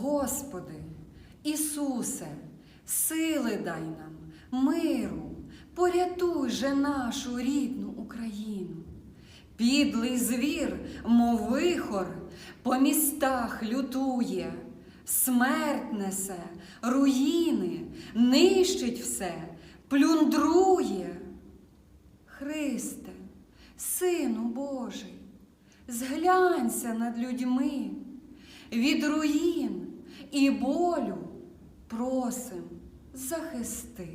Господи, Ісусе, сили дай нам, миру, порятуй же нашу рідну Україну. Підлий звір, мов вихор, по містах лютує, смерть несе, руїни, нищить все, плюндрує. Христе, Сину Божий, зглянься над людьми від руїн і болю просим захисти.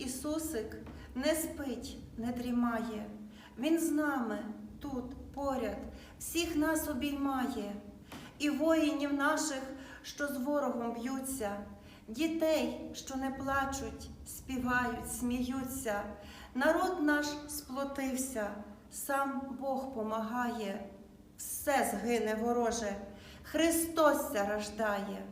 Ісусик не спить, не дрімає. Він з нами тут, поряд, всіх нас обіймає, і воїнів наших, що з ворогом б'ються, дітей, що не плачуть, співають, сміються. Народ наш сплотився, сам Бог помагає, все згине вороже, Христос рождає.